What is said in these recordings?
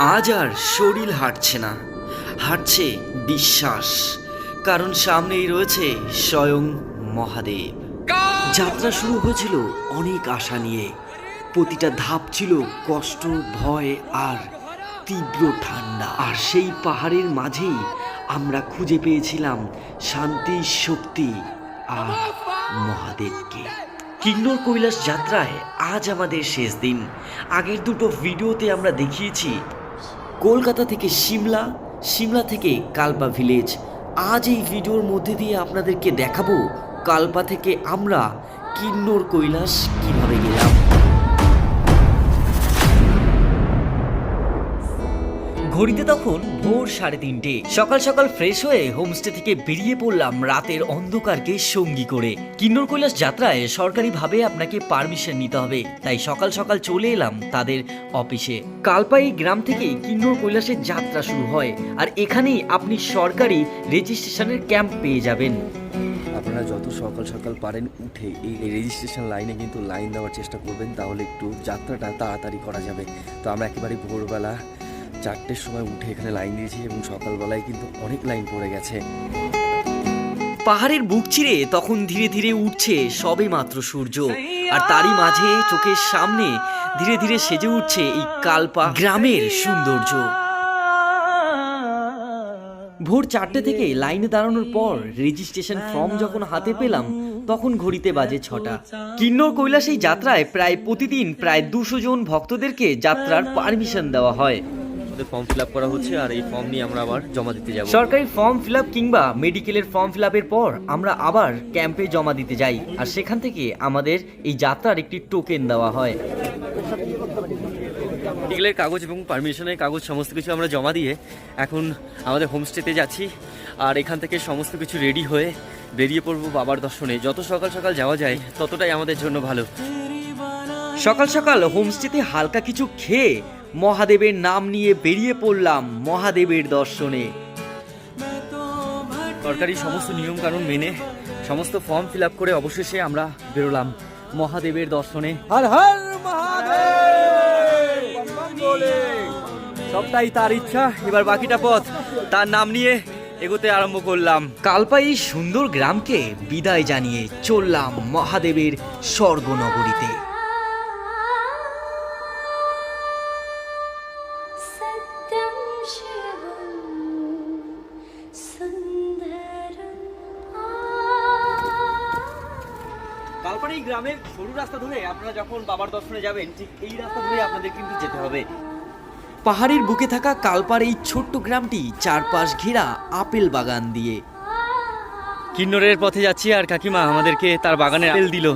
আজ আর শরীর হাঁটছে না, হাঁটছে বিশ্বাস, কারণ সামনেই রয়েছে স্বয়ং মহাদেব। যাত্রা শুরু হয়েছিল অনেক আশা নিয়ে। প্রতিটা ধাপ ছিল কষ্ট, ভয় আর তীব্র ঠান্ডা। আর সেই পাহাড়ের মাঝেই আমরা খুঁজে পেয়েছিলাম শান্তি, শক্তি আর মহাদেবকে। কিন্নর কৈলাস যাত্রায় আজ আমাদের শেষ দিন। আগের দুটো ভিডিওতে আমরা দেখিয়েছি কলকাতা থেকে সিমলা সিমলা থেকে কালপা ভিলেজ। আজ এই ভিডিওর মধ্যে দিয়ে আপনাদেরকে দেখাবো কালপা থেকে আমরা কিন্নর কৈলাস কীভাবে ঘড়িতে তখন ভোর সাড়ে তিনটে। সকাল সকাল ফ্রেশ হয়ে হোমস্টে থেকে বেরিয়ে পড়লাম রাতের অন্ধকারকে সঙ্গী করে। কিন্নর কৈলাস যাত্রায় সরকারিভাবে আপনাকে পারমিশন নিতে হবে, তাই সকাল সকাল চলে এলাম তাদের অফিসে কালপাই গ্রাম থেকে কিন্নর কৈলাসের যাত্রা শুরু হয়, আর এখানেই আপনি সরকারি রেজিস্ট্রেশনের ক্যাম্প পেয়ে যাবেন। আপনারা যত সকাল সকাল পারেন উঠে এই রেজিস্ট্রেশন লাইনে কিন্তু লাইন দেওয়ার চেষ্টা করবেন, তাহলে একটু যাত্রাটা তাড়াতাড়ি করা যাবে। তো আমরা একেবারে ভোরবেলা চারটের সময় উঠে এখানে লাইন দিয়েছি এবং সকালবেলায় কিন্তু অনেক লাইন পড়ে গেছে। পাহাড়ের বুক চিরে তখন ধীরে ধীরে উঠছে সবে মাত্র সূর্য। আর তারই মাঝে চোখের সামনে ধীরে ধীরে সেজে উঠছে এই কালপা গ্রামের সৌন্দর্য। ভোর চারটে থেকে লাইনে দাঁড়ানোর পর রেজিস্ট্রেশন ফর্ম যখন হাতে পেলাম, তখন ঘড়িতে বাজে ছটা। কিন্নর কৈলাস যাত্রায় প্রায় প্রতিদিন প্রায় দুশো জন ভক্তদেরকে যাত্রার পারমিশন দেওয়া হয়। আমাদের ফর্ম ফিল আপ করা হচ্ছে আর এই ফর্ম নিয়ে আমরা আবার জমা দিতে যাব। সরকারি ফর্ম ফিল আপ কিংবা মেডিকেলের ফর্ম ফিল আপের পর আমরা আবার ক্যাম্পে জমা দিতে যাই। আর সেখান থেকে আমাদের এই যাত্রার একটি টোকেন দেওয়া হয়। মেডিকেলের কাগজ এবং পারমিশনের কাগজ সমস্ত কিছু আমরা জমা দিয়ে এখন আমাদের হোমস্টেতে যাচ্ছি। আর এখান থেকে সমস্ত কিছু রেডি হয়ে বেরিয়ে পড়ব বাবার দর্শনে। যত সকাল সকাল যাওয়া যায় ততটাই আমাদের জন্য ভালো। সকাল সকাল হোমস্টেতে হালকা কিছু খেয়ে মহাদেবের নাম নিয়ে বেরিয়ে পড়লাম মহাদেবের দর্শনে। সরকারি সমস্ত নিয়ম কানুন মেনে সমস্ত ফর্ম ফিল আপ করে অবশেষে আমরা বেরোলাম মহাদেবের দর্শনে। হর হর সবটাই তার ইচ্ছা এবার বাকিটা পথ। তার নাম নিয়ে এগোতে আরম্ভ করলাম। কালপা এই সুন্দর গ্রামকে বিদায় জানিয়ে চললাম মহাদেবের স্বর্গনগরীতে। ধরে আপনারা যখন বাবার দর্শনে যাবেন ঠিক এই রাস্তা ধরে আপনাদের কিন্তু যেতে হবে। পাহাড়ের বুকে থাকা কালপার এই ছোট্ট গ্রামটি চারপাশ ঘেরা আপেল বাগান দিয়ে। কিন্নরের পথে যাচ্ছি আর কাকিমা আমাদেরকে তার বাগানে আপেল দিল।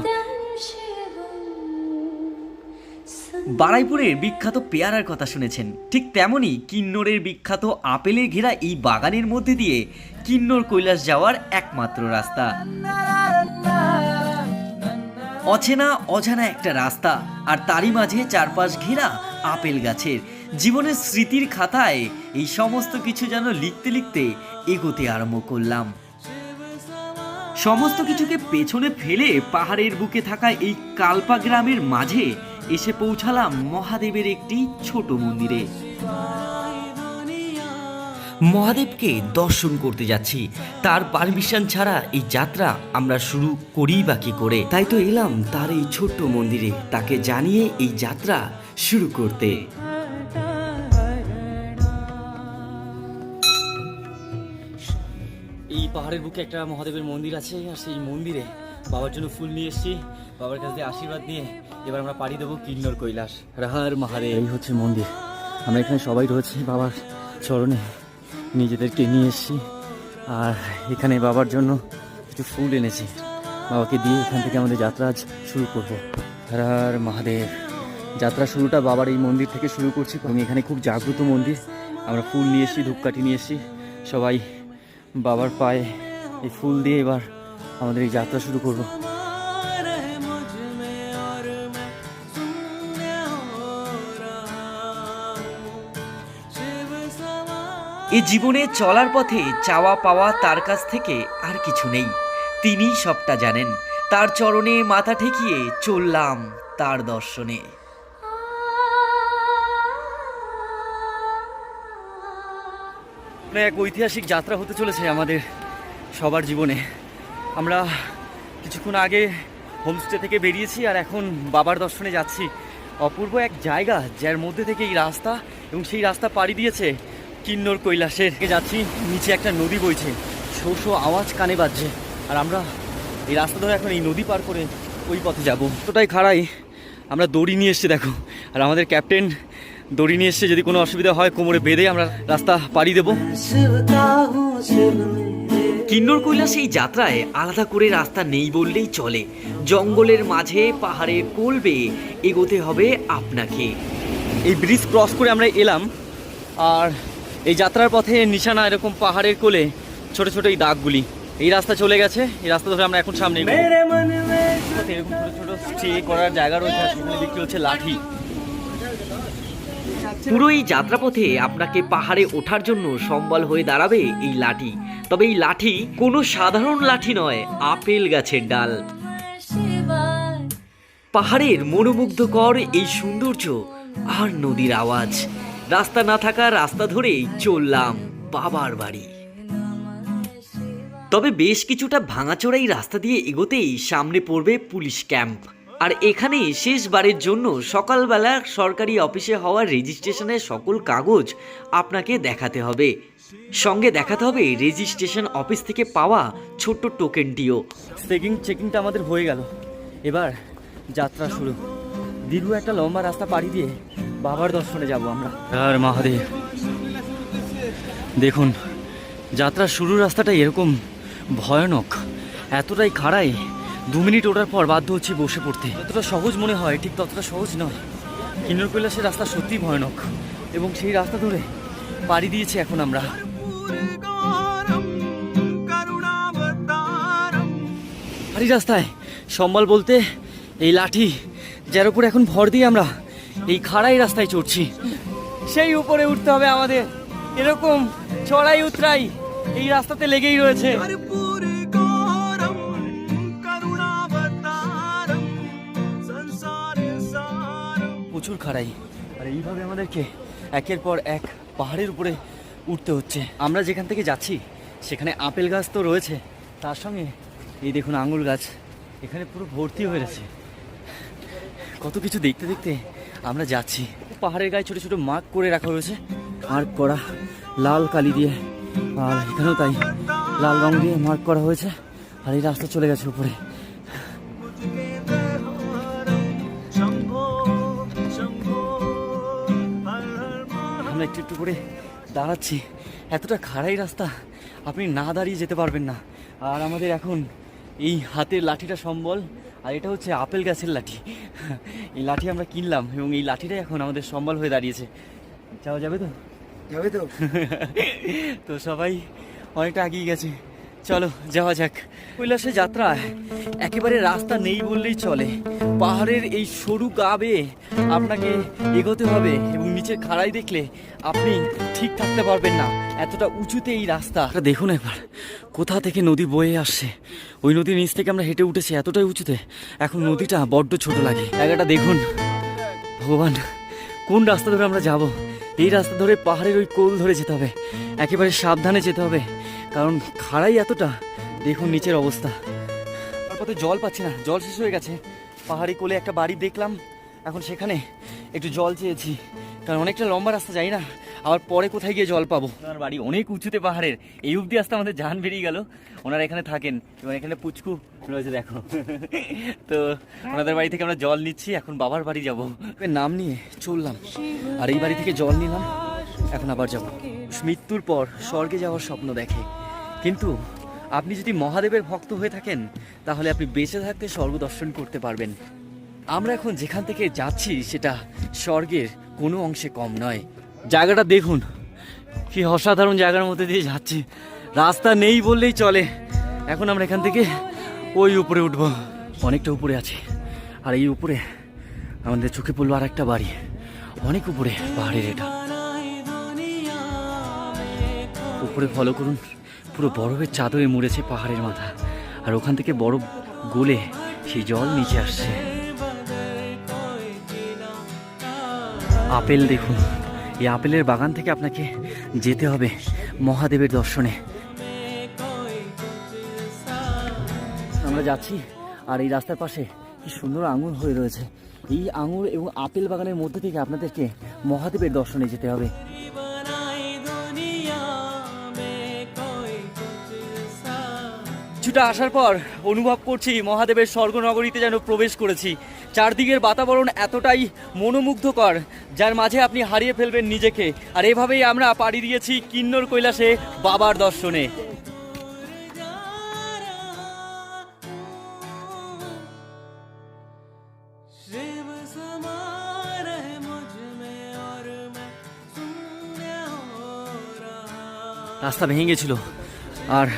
বারাইপুরের বিখ্যাত পেয়ারার কথা শুনেছেন। ঠিক তেমনই কিন্নরের বিখ্যাত আপেলে ঘেরা এই বাগানের মধ্যে দিয়ে কিন্নর কৈলাস যাওয়ার একমাত্র রাস্তা। অচেনা, অজানা একটা রাস্তা, আর তারই মাঝে চারপাশ ঘেরা আপেল গাছের। জীবনের স্মৃতির খাতায় এই সমস্ত কিছু যেন লিখতে লিখতে এগোতে আরম্ভ করলাম। সমস্ত কিছুকে পেছনে ফেলে পাহাড়ের বুকে থাকা এই কালপা গ্রামের মাঝে এসে পৌঁছালাম মহাদেবের একটি ছোট মন্দিরে। মহাদেবকে দর্শন করতে যাচ্ছি। তার পারমিশন ছাড়া এই যাত্রা আমরা শুরু করি বা কি করে? তাই তো এলাম তার এই ছোট্ট মন্দিরে। তাকে জানিয়ে এই যাত্রা শুরু করতে। এই পাহাড়ের বুকে একটা মহাদেবের মন্দির আছে আর সেই মন্দিরে বাবার জন্য ফুল নিয়ে এসেছি। বাবার কাছ থেকে আশীর্বাদ নিয়ে এবার আমরা পাড়ি দেবো কিন্নর কৈলাস। রাহার মহাদেব। এই হচ্ছে মন্দির। আমরা এখানে সবাই রয়েছি বাবার চরণে। নিজেদেরকে নিয়ে এসেছি। আর এখানে বাবার জন্য কিছু ফুল এনেছি। বাবাকে দিয়ে এখান থেকে আমাদের যাত্রা আজ শুরু করব। হর মহাদেব। যাত্রা শুরুটা বাবার এই মন্দির থেকে শুরু করছি। এবং এখানে খুব জাগ্রত মন্দির। আমরা ফুল নিয়ে এসেছি, ধূপকাঠি নিয়ে এসেছি। সবাই বাবার পায়ে এই ফুল দিয়ে এবার আমাদের এই যাত্রা শুরু করব। এ জীবনে চলার পথে চাওয়া পাওয়া তার কাছ থেকে আর কিছু নেই। তিনি সবটা জানেন। তার চরণে মাথা ঠেকিয়ে চললাম তার দর্শনে। এক ঐতিহাসিক যাত্রা হতে চলেছে আমাদের সবার জীবনে। আমরা কিছুক্ষণ আগে হোমস্টে থেকে বেরিয়েছি আর এখন বাবার দর্শনে যাচ্ছি। অপূর্ব এক জায়গা, যার মধ্যে থেকে এই রাস্তা এবং সেই রাস্তা পাড়ি দিয়েছে কিন্নর কৈলাসের যাচ্ছি, নিচে একটা নদী বইছে। শো শো আওয়াজ কানে বাজছে। আর আমরা এই রাস্তা ধরে এখন এই নদী পার করে ওই পথে যাব। তোটাই খাড়াই, আমরা দড়ি নিয়ে এসছি, দেখো। আর আমাদের ক্যাপ্টেন দড়ি নিয়ে এসছে, যদি কোনো অসুবিধা হয়, কোমরে বেঁধে আমরা রাস্তা পাড়ি দেবো। কিন্নর কৈলাস এই যাত্রায় আলাদা করে রাস্তা নেই বললেই চলে। জঙ্গলের মাঝে, পাহাড়ের কোল বেয়ে এগোতে হবে আপনাকে। এই ব্রিজ ক্রস করে আমরা এলাম, আর এই যাত্রার পথে নিশানা এরকম পাহাড়ের কোলে ছোট ছোট এই দাগগুলি। এই রাস্তা চলে গেছে এই রাস্তা ধরে আমরা এখন সামনে। এরকম ছোট ছোট স্টে করার জায়গা রয়েছে সেখানে বিক্রি হচ্ছে লাঠি। পুরো এই যাত্রাপথে আপনাকে পাহাড়ে ওঠার জন্য সম্বল হয়ে দাঁড়াবে এই লাঠি। তবে এই লাঠি কোনো সাধারণ লাঠি নয় আপেল গাছের ডাল। পাহাড়ের মনোমুগ্ধকর এই সৌন্দর্য আর নদীর আওয়াজ। রাস্তা না থাকা রাস্তা ধরেই চললাম বাবার বাড়ি। তবে বেশ কিছুটা ভাঙাচোরা এই রাস্তা দিয়ে এগোতেই সামনে পড়বে পুলিশ ক্যাম্প। আর এখানে শেষবারের জন্য সকালবেলা সরকারি অফিসে হওয়া রেজিস্ট্রেশনের সকল কাগজ আপনাকে দেখাতে হবে। সঙ্গে দেখাতে হবে রেজিস্ট্রেশন অফিস থেকে পাওয়া ছোট্ট টোকেনটিও। চেকিং চেকিংটা আমাদের হয়ে গেল। এবার যাত্রা শুরু। দীর্ঘ একটা লম্বা রাস্তা পাড়ি দিয়ে বাবার দর্শনে যাব আমরা। আর মহাদেব, দেখুন, যাত্রার শুরুর রাস্তাটা এরকম ভয়ানক, এতটাই খাড়াই, দু মিনিট ওঠার পর বাধ্য হচ্ছি বসে পড়তে। যতটা সহজ মনে হয়, ঠিক ততটা সহজ নয়। কিন্নর কৈলাসের রাস্তা সত্যিই ভয়ানক, এবং সেই রাস্তা ধরে পাড়ি দিয়েছি এখন আমরা। এই রাস্তায়, সম্বল বলতে এই লাঠি, যার উপর এখন ভর দিয়ে আমরা এই খাড়াই রাস্তায় চড়ছি। সেই উপরে উঠতে হবে আমাদের। এরকম চড়াই উতরাই এই রাস্তাতে লেগেই রয়েছে। প্রচুর খাড়াই। আর এইভাবে আমাদেরকে একের পর এক পাহাড়ের উপরে উঠতে হচ্ছে। আমরা যেখান থেকে যাচ্ছি সেখানে আপেল গাছ তো রয়েছে। তার সঙ্গে এই দেখুন আঙুল গাছ। এখানে পুরো ভর্তি হয়ে গেছে কত কিছু দেখতে দেখতে আমরা যাচ্ছি। পাহাড়ের গায়ে ছোট ছোট মার্ক করে রাখা হয়েছে। মার্ক করা লাল কালি দিয়ে। আর এখানেও তাই, লাল রং দিয়ে মার্ক করা হয়েছে। আর এই রাস্তা চলে গেছে উপরে। আমরা একটু একটু করে দাঁড়াচ্ছি। এতটা খাড়াই রাস্তা, আপনি না দাঁড়িয়ে যেতে পারবেন না। আর আমাদের এখন এই হাতের লাঠিটা সম্বল, আর এটা হচ্ছে আপেল গাছের লাঠি। এই লাঠি আমরা কিনলাম এবং এই লাঠিটাই এখন আমাদের সম্বল হয়ে দাঁড়িয়েছে। যাওয়া যাবে তো? যাবে তো। তো সবাই অনেকটা এগিয়ে গেছে। চলো, যাওয়া যাক। কৈলাসে যাত্রা একেবারে রাস্তা নেই বললেই চলে। পাহাড়ের এই সরু গা বেয়ে আপনাকে এগোতে হবে এবং নিচের খাড়াই দেখলে আপনি ঠিক থাকতে পারবেন না। এতটা উঁচুতে এই রাস্তা। দেখুন একবার, কোথা থেকে নদী বয়ে আসছে। ওই নদীর নিচ থেকে আমরা হেঁটে উঠেছি এতটাই উঁচুতে, এখন নদীটা বড্ড ছোট লাগে। জায়গাটা দেখুন। ভগবান, কোন রাস্তা ধরে আমরা যাব? এই রাস্তা ধরে পাহাড়ের ওই কোল ধরে যেতে হবে। একেবারে সাবধানে যেতে হবে। কারণ খাড়াই এতটা। দেখুন নিচের অবস্থা। তারপরে জল পাচ্ছি না জল শেষ হয়ে গেছে। পাহাড়ি কোলে একটা বাড়ি দেখলাম এখন সেখানে একটু জল চেয়েছি। কারণ অনেকটা লম্বা রাস্তা যাই না আবার পরে কোথায় গিয়ে জল পাবো। ওনার বাড়ি অনেক উঁচুতে পাহাড়ের এই অবধি আসতে আমাদের জান বেরিয়ে গেল। ওনারা এখানে থাকেন এবং এখানে পুচকু রয়েছে দেখো। তো ওনাদের বাড়ি থেকে আমরা জল নিচ্ছি এখন বাবার বাড়ি যাব। নাম নিয়ে চললাম। আর এই বাড়ি থেকে জল নিলাম এখন আবার যাব। মৃত্যুর পর স্বর্গে যাওয়ার স্বপ্ন দেখে। কিন্তু আপনি যদি মহাদেবের ভক্ত হয়ে থাকেন, তাহলে আপনি বেঁচে থাকতে স্বর্গ দর্শন করতে পারবেন। আমরা এখন যেখান থেকে যাচ্ছি, সেটা স্বর্গের কোনো অংশে কম নয়। জায়গাটা দেখুন, কি অসাধারণ জায়গার মধ্যে দিয়ে যাচ্ছি। রাস্তা নেই বললেই চলে। এখন আমরা এখান থেকে ওই উপরে উঠবো। অনেকটা উপরে আছে। আর এই উপরে আমাদের চোখে পড়ল আর একটা বাড়ি। অনেক উপরে পাহাড়ের এটা। উপরে ফলো করুন। পুরো বরফের চাদরে মুড়েছে পাহাড়ের মাথা। আর ওখান থেকে বরফ গলে সেই জল নিচে আসছে। আপেল দেখুন। এই আপেলের বাগান থেকে আপনাকে যেতে হবে মহাদেবের দর্শনে। আমরা যাচ্ছি, আর এই রাস্তার পাশে কি সুন্দর আঙুর হয়ে রয়েছে। এই আঙুর এবং আপেল বাগানের মধ্যে থেকে আপনাদেরকে মহাদেবের দর্শনে যেতে হবে। কিছুটা আসার পর অনুভব করছি মহাদেবের স্বর্গনগরীতে যেন প্রবেশ করেছি। চারদিকের বাতাবরণ এতটাই মনোমুগ্ধকর যার মাঝে আপনি হারিয়ে ফেলবেন নিজেকে। আর এভাবেই আমরা পাড়ি দিয়েছি কিন্নর কৈলাসে বাবার দর্শনে। রাস্তা ভেঙে গেছিল। আর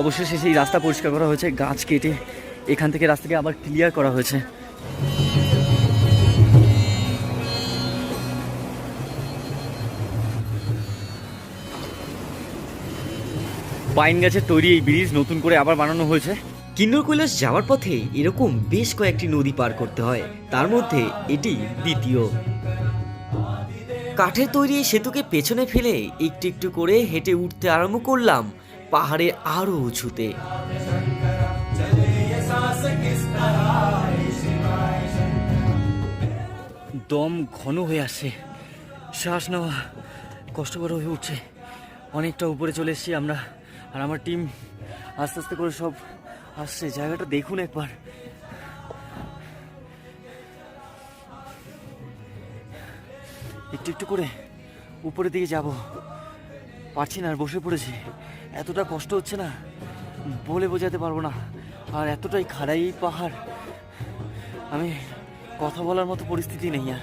অবশেষে সেই রাস্তা পরিষ্কার করা হয়েছে, গাছ কেটে এখান থেকে রাস্তাকে আবার ক্লিয়ার করা হয়েছে। পাইন গাছের তৈরি এই ব্রিজ নতুন করে আবার বানানো হয়েছে। কিন্নর কৈলাস যাওয়ার পথে এরকম বেশ কয়েকটি নদী পার করতে হয়। তার মধ্যে এটি দ্বিতীয়। কাঠের তৈরি সেতুকে পেছনে ফেলে একটু একটু করে হেঁটে উঠতে আরম্ভ করলাম। পাহাড়ে আরও উঁচুতে। দম ঘন হয়ে আসছে শ্বাস নেওয়া কষ্টকর হয়ে উঠছে। অনেকটা উপরে চলে এসেছি আমরা, আর আমার টিম আস্তে আস্তে করে সব আসছে। জায়গাটা দেখুন একবার। একটু একটু করে উপরের দিকে যাব। পারছি না, আর বসে পড়েছি। এতটা কষ্ট হচ্ছে না। বলে বোঝাতে পারব না। আর এতটাই খাড়াই পাহাড়। আমি কথা বলার মতো পরিস্থিতি নেই আর।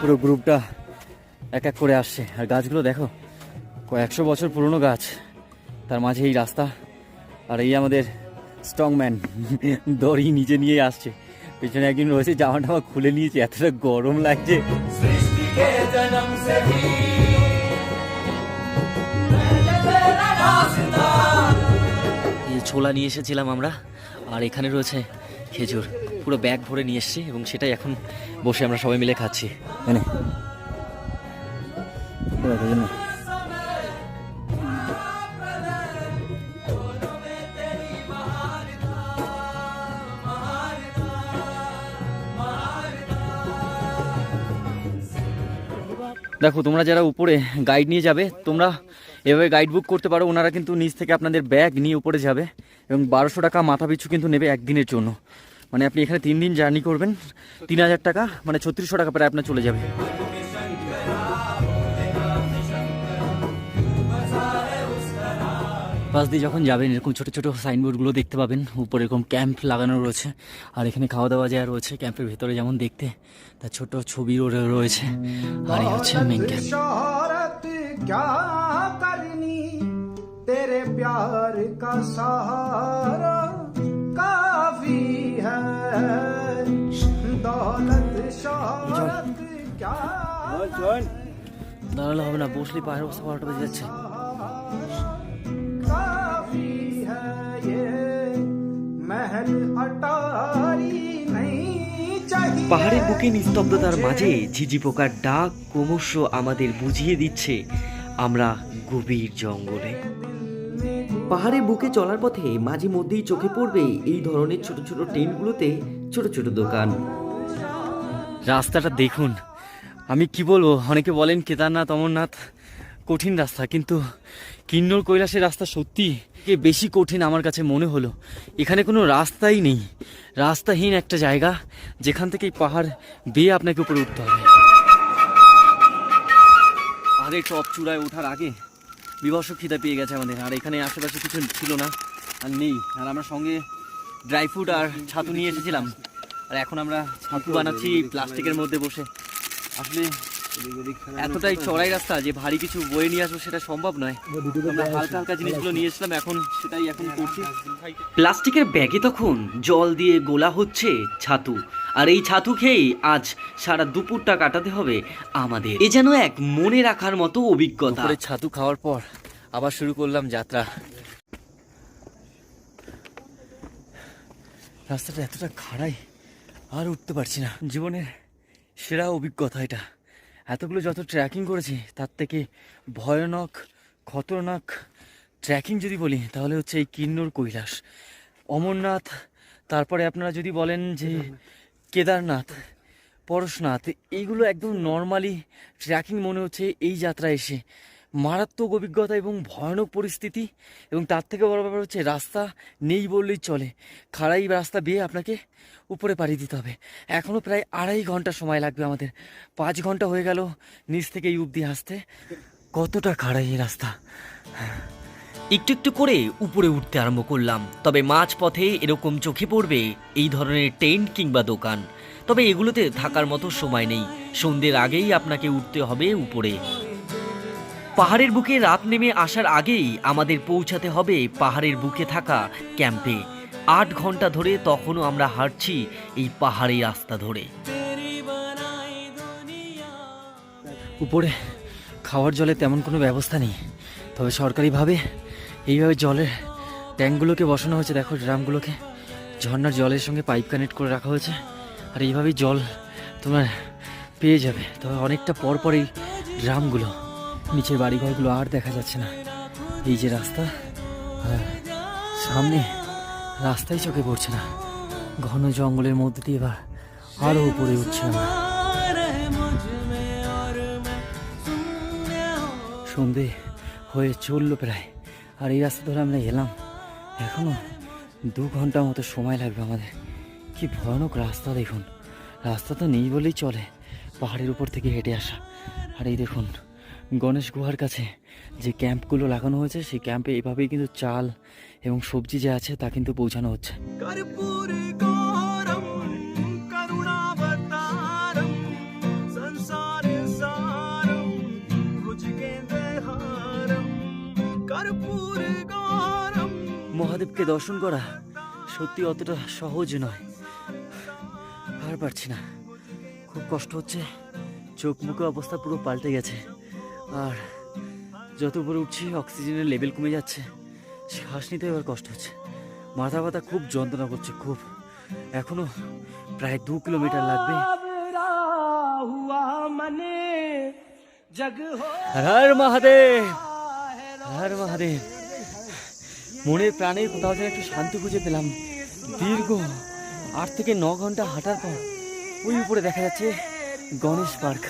পুরো গ্রুপটা এক এক করে আসছে। আর গাছগুলো দেখো, কয়েকশো বছর পুরনো গাছ। তার মাঝে এই রাস্তা আর এই আমাদের স্ট্রংম্যান, দড়ি নিজে নিয়ে আসছে। পেছনে একদিন রয়েছে জামা টামা খুলে নিয়েছে। এতটা গরম লাগছে। ছোলা নিয়ে এসেছিলাম আমরা আর এখানে রয়েছে খেজুর পুরো ব্যাগ ভরে নিয়ে এসেছি এবং সেটাই এখন বসে আমরা সবাই মিলে খাচ্ছি। দেখো তোমরা যারা উপরে গাইড নিয়ে যাবে তোমরা এভাবে গাইড বুক করতে পারো। ওনারা কিন্তু নিচ থেকে আপনাদের ব্যাগ নিয়ে উপরে যাবে এবং বারোশো টাকা মাথা পিছু কিন্তু নেবে একদিনের জন্য। মানে আপনি এখানে তিন দিন জার্নি করবেন, তিন হাজার টাকা মানে ছত্রিশশো টাকা প্রায় আপনার চলে যাবে। পাশ দিয়ে যখন যাবেন, এরকম ছোটো ছোটো সাইনবোর্ডগুলো দেখতে পাবেন, উপরে এরকম ক্যাম্প লাগানো রয়েছে, আর এখানে খাওয়া দাওয়া যা রয়েছে ক্যাম্পের ভেতরে যেমন দেখতে, তার ছোট ছবিও রয়েছে, আর হচ্ছে মেন ক্যাম্প प्यार का सहारा काफी है दौलत शोहरत क्या দাঁড়ালে হবে না বসলে পায়ের অবস্থা বারোটা বেজে যাচ্ছে काफी है ये महल अटारी नहीं चाहिए পাহাড়ের বুকে নিস্তব্ধতার মাঝে ঝিঝি পোকার ডাক ক্রমশ আমাদের বুঝিয়ে দিচ্ছে আমরা গভীর জঙ্গলে পাহাড়ের বুকে চলার পথে মাঝে মধ্যেই চোখে পড়বে এই ধরনের ছোট ছোট টেন্টগুলোতে ছোট ছোট দোকান। রাস্তাটা দেখুন। আমি কি বলব, অনেকে বলেন কেদারনাথ, অমরনাথ, কঠিন রাস্তা, কিন্তু কিন্নর কৈলাসের রাস্তা সত্যি বেশি কঠিন আমার কাছে মনে হলো। এখানে কোনো রাস্তাই নেই। রাস্তাহীন একটা জায়গা, যেখান থেকে পাহাড় বেয়ে আপনাকে উপরে উঠতে হবে। আরে টপ চূড়ায় ওঠার আগে বিভৎস খিদা পেয়ে গেছে আমাদের। আর এখানে আশেপাশে কিছু ছিল না, আর নেই। আর আমরা সঙ্গে ড্রাই ফ্রুট আর ছাতু নিয়ে এসেছিলাম। আর এখন আমরা ছাতু বানাচ্ছি প্লাস্টিকের মধ্যে বসে। আসলে এতটাই চড়াই রাস্তা যে ভারী কিছু বয়ে নিয়ে আসব সেটা সম্ভব নয়। আমরা হালকা হালকা জিনিসগুলো নিয়ে এসলাম, এখন সেটাই এখন করছি। প্লাস্টিকের ব্যাগে তখন জল দিয়ে গোলা হচ্ছে ছাতু। আর এই ছাতু খেয়েই আজ সারা দুপুরটা কাটাতে হবে আমাদের। এ যেন এক মনে রাখার মতো অভিজ্ঞতা। ছাতু খাওয়ার পর আবার শুরু করলাম যাত্রা। রাস্তাটা এতটা খাড়াই, আর উঠতে পারছি না। জীবনের সেরা অভিজ্ঞতা এটা। এতগুলো যত ট্র্যাকিং করেছি, তার থেকে ভয়ানক, খতরনাক ট্র্যাকিং যদি বলি, তাহলে হচ্ছে এই কিন্নর কৈলাস। অমরনাথ, তারপরে আপনারা যদি বলেন যে কেদারনাথ, পরশনাথ, এইগুলো একদম নর্মালি ট্র্যাকিং মনে হচ্ছে এই যাত্রা এসে। মারাত্মক অভিজ্ঞতা এবং ভয়ানক পরিস্থিতি এবং তার থেকে বড় ব্যাপার হচ্ছে রাস্তা নেই বললেই চলে। খাড়াই রাস্তা বেয়ে আপনাকে উপরে পাড়ি দিতে হবে। এখনও প্রায় আড়াই ঘণ্টা সময় লাগবে আমাদের। পাঁচ ঘণ্টা হয়ে গেল নিচ থেকে এই অবধি আসতে কতটা খাড়াই এই রাস্তা? একটু একটু করে উপরে উঠতে আরম্ভ করলাম। তবে মাঝ পথে এরকম চোখে পড়বে এই ধরনের টেন্ট কিংবা দোকান। তবে এগুলোতে থাকার মতো সময় নেই। সন্ধ্যের আগেই আপনাকে উঠতে হবে উপরে। পাহাড়ের বুকে রাত নেমে আসার আগেই আমাদের পৌঁছাতে হবে পাহাড়ের বুকে থাকা ক্যাম্পে। আট ঘণ্টা ধরে তখনও আমরা হাঁটছি এই পাহাড়ি রাস্তা ধরে। উপরে খাওয়ার জলে তেমন কোনো ব্যবস্থা নেই। তবে সরকারিভাবে এইভাবে জলের ট্যাঙ্কগুলোকে বসানো হয়েছে। দেখো, ড্রামগুলোকে ঝর্নার জলের সঙ্গে পাইপ কানেক্ট করে রাখা হয়েছে। আর এইভাবেই জল তোমার পেয়ে যাবে। তবে অনেকটা পর পর এই ড্রামগুলো নিচের বাড়িঘরগুলো আর দেখা যাচ্ছে না। এই যে রাস্তা সামনে রাস্তাই চোখে পড়ছে না। ঘন জঙ্গলের মধ্যে দিয়ে এবার আরও উপরে উঠছে আমরা সন্ধে হয়ে চলল প্রায়, আর এই রাস্তা ধরে আমরা এলাম। এখনও দু ঘণ্টা মতো সময় লাগবে আমাদের। কি ভয়ানক রাস্তা দেখুন। রাস্তা তো নেই বলেই চলে, পাহাড়ের উপর থেকে হেঁটে আসা। আর এই দেখুন গণেশ গুহার কাছে যে ক্যাম্পগুলো লাগানো হয়েছে সেই ক্যাম্পে এভাবেই কিন্তু চাল এবং সবজি যে আছে তা কিন্তু পৌঁছানো হচ্ছে। মহাদেবকে দর্শন করা সত্যি অতটা সহজ নয়। আর পারছি না। খুব কষ্ট হচ্ছে। চোখ মুখে অবস্থা পুরো পাল্টে গেছে। আর যত উপরে উঠছি, অক্সিজেনের লেভেল কমে যাচ্ছে। শ্বাস নিতে এবার কষ্ট হচ্ছে। মাথা ব্যথা খুব, যন্ত্রণা করছে খুব। এখনও প্রায় দু কিলোমিটার লাগবে। হর মহাদেব! হর মহাদেব! মনের প্রাণে কোথাও যেন একটু শান্তি খুঁজে পেলাম। দীর্ঘ আট থেকে ন ঘণ্টা হাঁটার পর ওই উপরে দেখা যাচ্ছে গণেশ পার্ক।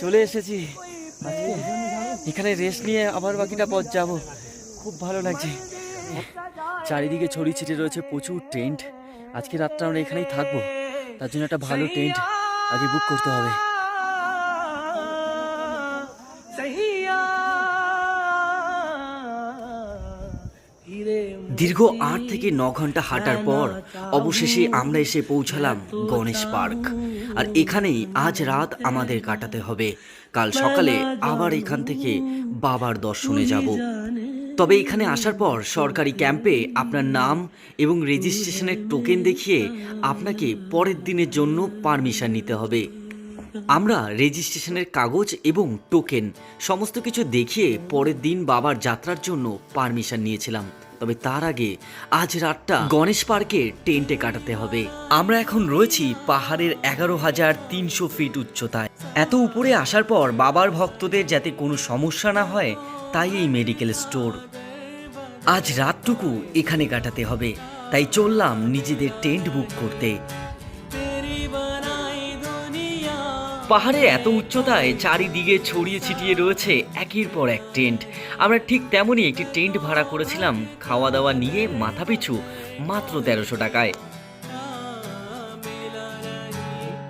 চলে এসেছি। এখানে রেস্ট নিয়ে আবার বাকিটা পথ যাব। খুব ভালো লাগছে। চারিদিকে ছড়িয়ে ছিটে রয়েছে প্রচুর টেন্ট। আজকে রাতটা আমরা এখানেই থাকব। তার জন্য একটা ভালো টেন্ট আগে বুক করতে হবে। দীর্ঘ আট থেকে ন ঘণ্টা হাঁটার পর অবশেষে আমরা এসে পৌঁছালাম গণেশ পার্ক। আর এখানেই আজ রাত আমাদের কাটাতে হবে। কাল সকালে আবার এখান থেকে বাবার দর্শনে যাব। তবে এখানে আসার পর সরকারি ক্যাম্পে আপনার নাম এবং রেজিস্ট্রেশনের টোকেন দেখিয়ে আপনাকে পরের দিনের জন্য পারমিশন নিতে হবে। আমরা রেজিস্ট্রেশনের কাগজ এবং টোকেন সমস্ত কিছু দেখিয়ে পরের দিন বাবার যাত্রার জন্য পারমিশন নিয়েছিলাম। তবে তার আগে আজ রাতটা গণেশ পার্কে টেন্টে কাটাতে হবে। আমরা এখন রয়েছি পাহাড়ের এগারো হাজার তিনশো ফিট উচ্চতায়। এত উপরে আসার পর বাবার ভক্তদের যাতে কোনো সমস্যা না হয়, তাই এই মেডিকেল স্টোর। আজ রাতটুকু এখানে কাটাতে হবে, তাই চললাম নিজেদের টেন্ট বুক করতে। পাহাড়ে এত উচ্চতায় চারিদিকে ছড়িয়ে ছিটিয়ে রয়েছে একের পর এক টেন্ট। আমরা ঠিক তেমনই একটি টেন্ট ভাড়া করেছিলাম খাওয়া দাওয়া নিয়ে মাথাপিছু মাত্র তেরোশো টাকায়।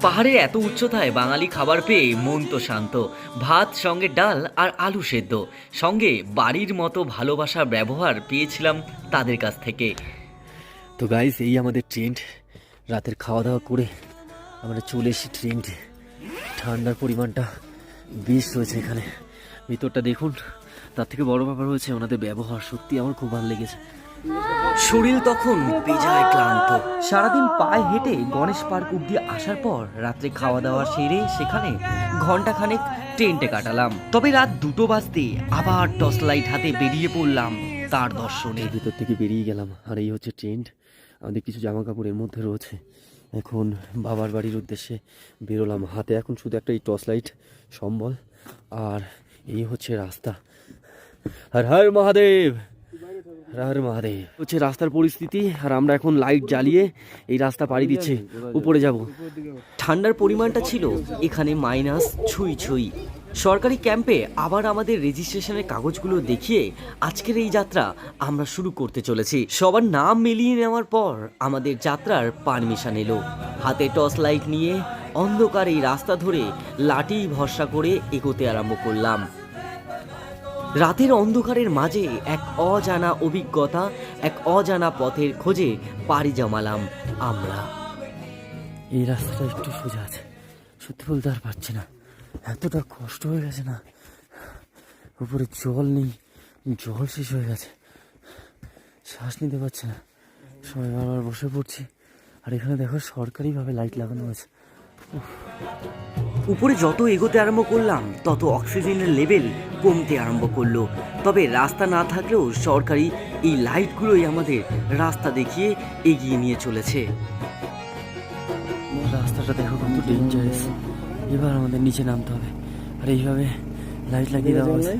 পাহাড়ে এত উচ্চতায় বাঙালি খাবার পেয়ে মন তো শান্ত। ভাত, সঙ্গে ডাল আর আলু সেদ্ধ। সঙ্গে বাড়ির মতো ভালোবাসা ব্যবহার পেয়েছিলাম তাদের কাছ থেকে। তো গাইস এই আমাদের ট্রেন্ড রাতের খাওয়া দাওয়া করে আমরা চলে এসেছি ট্রেন্ড ঠান্ডার পরিমাণটা বেশ রয়েছে এখানে। ভিতরটা দেখুন, তার থেকে বড় ব্যাপার হয়েছে ওনাদের ব্যবহার, সত্যি আমার খুব ভালো লেগেছে। শরীর তখন বেজায় ক্লান্ত। সারাদিন পায়ে হেঁটে গণেশ পার্ক অব্দি আসার পর রাত্রে খাওয়া দাওয়া সেরে সেখানে ঘন্টাখানেক টেন্টে কাটালাম। তবে রাত দুটো বাজতে আবার টর্চ লাইট হাতে বেরিয়ে পড়লাম তার দর্শনে। ভিতর থেকে বেরিয়ে গেলাম, আর এই হচ্ছে ট্রেন্ড আমাদের কিছু জামা কাপড় এর মধ্যে রয়েছে। এখন বাবার বাড়ির উদ্দেশ্যে বেরোলাম হাতে। এখন শুধু একটা এই টর্চ লাইট, সম্বল আর এই হচ্ছে রাস্তা। আর হর মহাদেব! হর মহাদেব! হচ্ছে রাস্তার পরিস্থিতি আর আমরা এখন লাইট জ্বালিয়ে এই রাস্তা পাড়ি দিচ্ছি। উপরে যাব। ঠান্ডার পরিমাণটা ছিল এখানে মাইনাস ছুঁই ছুঁই। সরকারি ক্যাম্পে আবার আমাদের রেজিস্ট্রেশনের কাগজগুলো দেখিয়ে আজকের এই যাত্রা আমরা শুরু করতে চলেছি। সবার নাম মিলিয়ে নেওয়ার পর আমাদের যাত্রার পারমিশন এলো। হাতে টর্চ লাইট নিয়ে অন্ধকার এই রাস্তা ধরে লাঠি ভরসা করে এগোতে আরম্ভ করলাম। রাতের অন্ধকারের মাঝে এক অজানা অভিজ্ঞতা, এক অজানা পথের খোঁজে পাড়ি জমালাম আমরা। এই রাস্তাটা একটু সোজা আছে। সত্যি বলতে আর পারছি না। এতটা কষ্ট হয়ে গেছে না। উপরে জল নেই জল শেষ হয়ে গেছে। শ্বাস নিতে পারছে না। সবাই বারবার বসে পড়ছি। আর এখানে দেখো সরকারিভাবে লাইট লাগানো হয়েছে। উপরে যত এগোতে আরম্ভ করলাম তত অক্সিজেনের লেভেল কমতে আরম্ভ করল। তবে রাস্তা না থাকলেও সরকারি এই লাইটগুলোই আমাদের রাস্তা দেখিয়ে এগিয়ে নিয়ে চলেছে। রাস্তাটা দেখো কত ডেঞ্জারাস এবার আমাদের নিচে নামতে হবে। আর এইভাবে লাইট লাগিয়ে দেওয়া হয়েছে।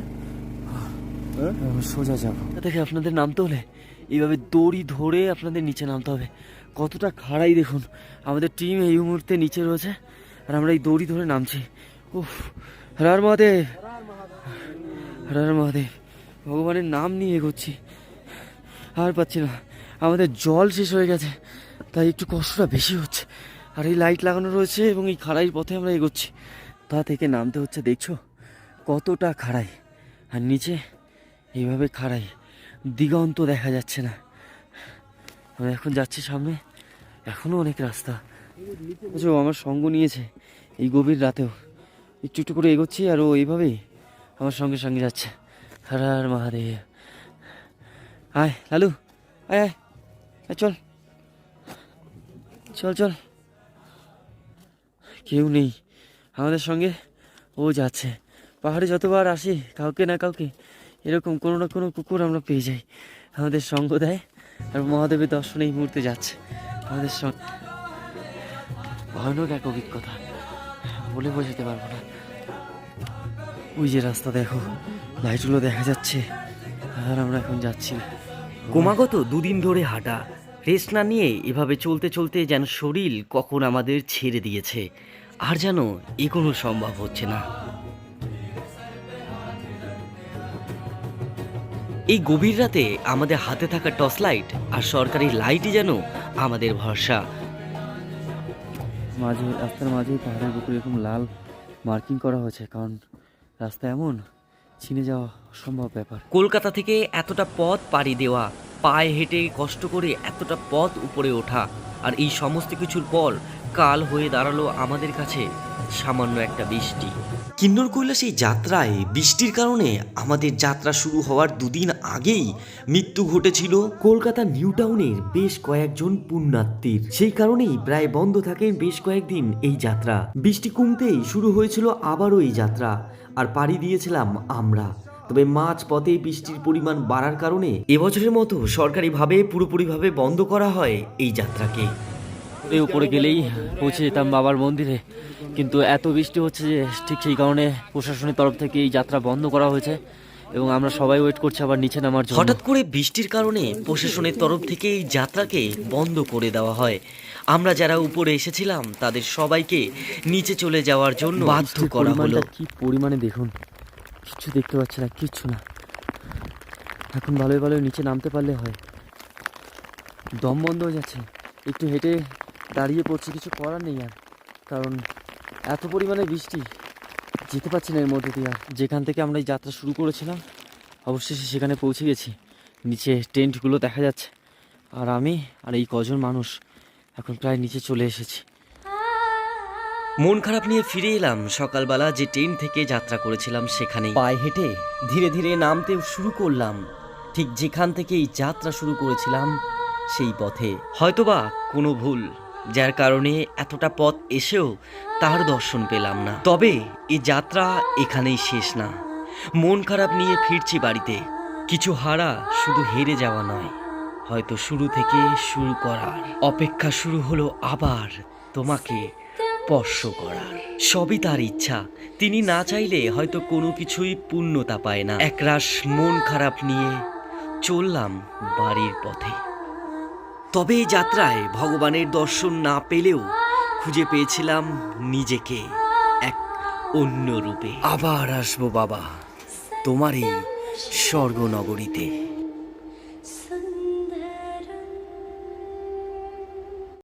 এবার সোজা যাব। দেখে আপনাদের নামতে হলে এইভাবে দড়ি ধরে আপনাদের নিচে নামতে হবে। কতটা খাড়াই দেখুন। আমাদের টিম এই মুহূর্তে নিচে রয়েছে আর আমরা এই দড়ি ধরে নামছি। উফ হরার মহাদেব। হরার মহাদেব ভগবানের নাম নিয়ে এগোচ্ছি। আর পাচ্ছি না। আমাদের জল শেষ হয়ে গেছে তাই একটু কষ্টটা বেশি হচ্ছে। আর এই লাইট লাগানো রয়েছে এবং এই খাড়াই পথে আমরা এগোচ্ছি। তা থেকে নামতে হচ্ছে, দেখছ? কতটা খাড়াই। আর নিচে এইভাবে খাড়াই। দিগন্ত দেখা যাচ্ছে না। আমি এখন যাচ্ছি সামনে। এখনও অনেক রাস্তা। বুঝছ আমার সঙ্গ নিয়েছে এই গভীর রাতেও। একটু একটু করে এগোচ্ছি আর ও এইভাবেই আমার সঙ্গে সঙ্গে যাচ্ছে। হর মহাদেব। আয়, লালু। আয়। আয়, চল। চল চল। কেউ নেই। আমাদের সঙ্গে ও যাচ্ছে। পাহাড়ে যতবার আসি, কাউকে না কাউকে এরকম কোনো না কোনো কুকুর আমরা পেয়ে যাই। আমাদের সঙ্গ দেয় আর মহাদেবের দর্শনে এই মুহূর্তে যাচ্ছে। আমাদের সঙ্গে ভয়ানক এক অভিজ্ঞতা। বলে বোঝাতে পারব না। ওই যে রাস্তা দেখো, লাইটগুলো দেখা যাচ্ছে। আর আমরা এখন যাচ্ছি ক্রমাগত দুদিন ধরে হাঁটা। রেস্ট না নিয়ে এভাবে চলতে চলতে যেন শরীর কখন আমাদের ছেড়ে দিয়েছে। আর যেন এগোনো সম্ভব হচ্ছে না। এই গভীর রাতে আমাদের হাতে থাকা টর্চ লাইট আর সরকারি লাইটই যেন আমাদের ভরসা। মাঝে রাস্তার মাঝেই পাহাড়ের বুকে এরকম লাল মার্কিং করা হয়েছে কারণ রাস্তা এমন চিনে যাওয়া অসম্ভব ব্যাপার। কলকাতা থেকে এতটা পথ পাড়ি দেওয়া পায়ে হেঁটে কষ্ট করে এতটা পথ উপরে ওঠা আর এই সমস্ত কিছুর পর কাল হয়ে দাঁড়াল আমাদের কাছে সামান্য একটা বৃষ্টি। কিন্নর কৈলাস এই যাত্রায় বৃষ্টির কারণে আমাদের যাত্রা শুরু হওয়ার দুদিন আগেই মৃত্যু ঘটেছিল। কলকাতা নিউ টাউনের বেশ কয়েকজন পুণ্যার্থীর সেই কারণেই প্রায় বন্ধ থাকে বেশ কয়েকদিন এই যাত্রা। বৃষ্টি কমতেই শুরু হয়েছিল আবারও এই যাত্রা আর পাড়ি দিয়েছিলাম আমরা। তবে মাঝ পথে বৃষ্টির পরিমাণ বাড়ার কারণে এবছরের মতো সরকারিভাবে পুরোপুরিভাবে বন্ধ করা হয় এই যাত্রাকে। এই উপরে গেলেই পৌঁছে যেতাম বাবার মন্দিরে। কিন্তু এত বৃষ্টি হচ্ছে যে ঠিক সেই কারণে প্রশাসনের তরফ থেকে এই যাত্রা বন্ধ করা হয়েছে এবং আমরা সবাই ওয়েট করছি আবার নিচে নামার জন্য। হঠাৎ করে বৃষ্টির কারণে প্রশাসনের তরফ থেকে এই যাত্রাকে বন্ধ করে দেওয়া হয়। আমরা যারা উপরে এসেছিলাম তাদের সবাইকে নিচে চলে যাওয়ার জন্য বাধ্য করা হলো। কি পরিমাণে দেখুন কিচ্ছু দেখতে পাচ্ছি না কিচ্ছু না। এখন ভালোই ভালো নিচে নামতে পারলে হয়। দম বন্ধ হয়ে যাচ্ছে একটু হেঁটে দাঁড়িয়ে পড়ছি কিছু করার নেই আর। কারণ এত পরিমাণে বৃষ্টি যেতে পারছি না এর মধ্যে দিয়ে আর। যেখান থেকে আমরা এই যাত্রা শুরু করেছিলাম অবশেষে সেখানে পৌঁছে গেছি। নিচে টেন্টগুলো দেখা যাচ্ছে। আর আমি আর এই কজন মানুষ এখন প্রায় নিচে চলে এসেছি। মন খারাপ নিয়ে ফিরে এলাম। সকালবেলা যে ট্রেন থেকে যাত্রা করেছিলাম সেখানে পায়ে হেঁটে ধীরে ধীরে নামতে শুরু করলাম। ঠিক যেখান থেকে এই যাত্রা শুরু করেছিলাম সেই পথে। হয়তোবা কোনো ভুল। যার কারণে এতটা পথ এসেও তার দর্শন পেলাম না। তবে এই যাত্রা এখানেই শেষ না। মন খারাপ নিয়ে ফিরছি বাড়িতে। কিছু হারা শুধু হেরে যাওয়া নয়, হয়তো শুরু থেকে শুরু করার। অপেক্ষা শুরু হলো আবার তোমাকে স্পর্শ করার। সবই তার ইচ্ছা। তিনি না চাইলে হয়তো কোনো কিছুই পূর্ণতা পায় না। একরাশ মন খারাপ নিয়ে চললাম বাড়ির পথে। তবে এই যাত্রায় ভগবানের দর্শন না পেলেও খুঁজে পেয়েছিলাম নিজেকে এক অন্য রূপে। আবার আসব বাবা, তোমার এই স্বর্গনগরীতে।